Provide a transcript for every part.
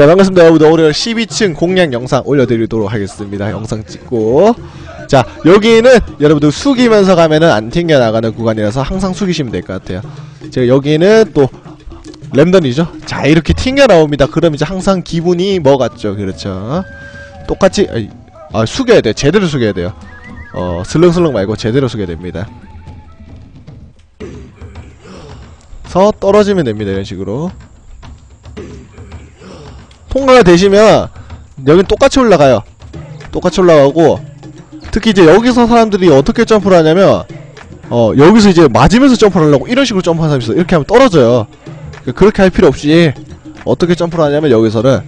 자 반갑습니다. 여러분들. 오늘 12층 공략 영상 올려드리도록 하겠습니다. 영상 찍고. 자 여기는 여러분들 숙이면서 가면은 안 튕겨나가는 구간이라서 항상 숙이시면 될 것 같아요. 제가 여기는 또 랜덤이죠? 자 이렇게 튕겨 나옵니다. 그럼 이제 항상 기분이 뭐 같죠? 그렇죠? 똑같이 아이, 아 숙여야 돼 제대로 숙여야 돼요. 어 슬렁슬렁 말고 제대로 숙여야 됩니다. 서 떨어지면 됩니다. 이런 식으로 통과가 되시면 여긴 똑같이 올라가요. 똑같이 올라가고 특히 이제 여기서 사람들이 어떻게 점프를 하냐면 어 여기서 이제 맞으면서 점프를 하려고 이런 식으로 점프하는 사람이 있어 이렇게 하면 떨어져요. 그- 그렇게 할 필요 없이 어떻게 점프를 하냐면 여기서는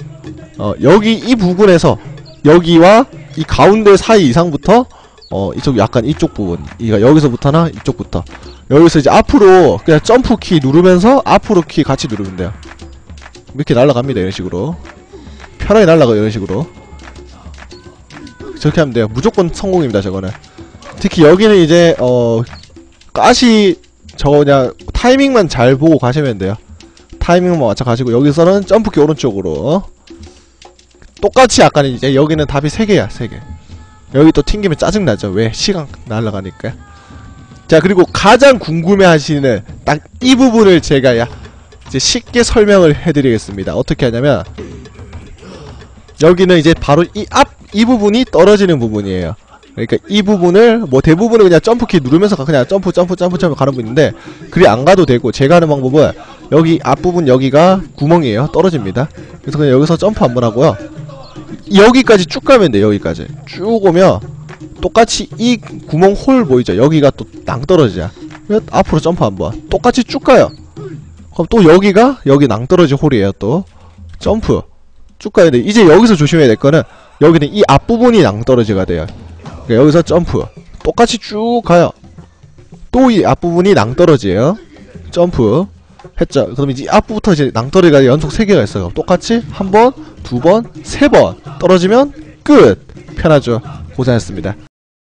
어 여기 이 부분에서 여기와 이 가운데 사이 이상부터 어 이쪽 약간 이쪽 부분 이가 여기서부터나 이쪽부터. 여기서 이제 앞으로 그냥 점프 키 누르면서 앞으로 키 같이 누르면 돼요. 이렇게 날아갑니다. 이런 식으로 편하게 날아가 이런 식으로. 저렇게 하면 돼요. 무조건 성공입니다 저거는. 특히 여기는 이제 어 가시 저거 그냥 타이밍만 잘 보고 가시면 돼요. 타이밍만 맞춰 가시고 여기서는 점프키 오른쪽으로. 똑같이 약간 이제 여기는 답이 3개야 3개. 여기 또 튕기면 짜증나죠. 왜? 시간 날아가니까. 자 그리고 가장 궁금해 하시는 딱 이 부분을 제가 야 이제 쉽게 설명을 해드리겠습니다. 어떻게 하냐면 여기는 이제 바로 이 앞 이 부분이 떨어지는 부분이에요. 그러니까 이 부분을 뭐 대부분은 그냥 점프키 누르면서 가- 그냥 점프 점프 점프 점프 가는 분인데 그리 안 가도 되고 제가 하는 방법은 여기 앞부분 여기가 구멍이에요. 떨어집니다. 그래서 그냥 여기서 점프 한번 하고요. 여기까지 쭉 가면 돼요 여기까지. 쭉 오면 똑같이 이 구멍 홀 보이죠? 여기가 또 낭떠러지야 그래서 앞으로 점프 한번. 똑같이 쭉 가요. 그럼 또 여기가 여기 낭떠러지 홀이에요 또. 점프 쭉 가야 돼. 이제 여기서 조심해야 될 거는 여기는 이 앞부분이 낭떠러지가 돼요. 그러니까 여기서 점프. 똑같이 쭉 가요. 또 이 앞부분이 낭떠러지예요. 점프. 했죠. 그럼 이제 앞부부터 이제 낭떠러지가 연속 3개가 있어요. 똑같이 한 번, 두 번, 세 번. 떨어지면 끝. 편하죠. 고생했습니다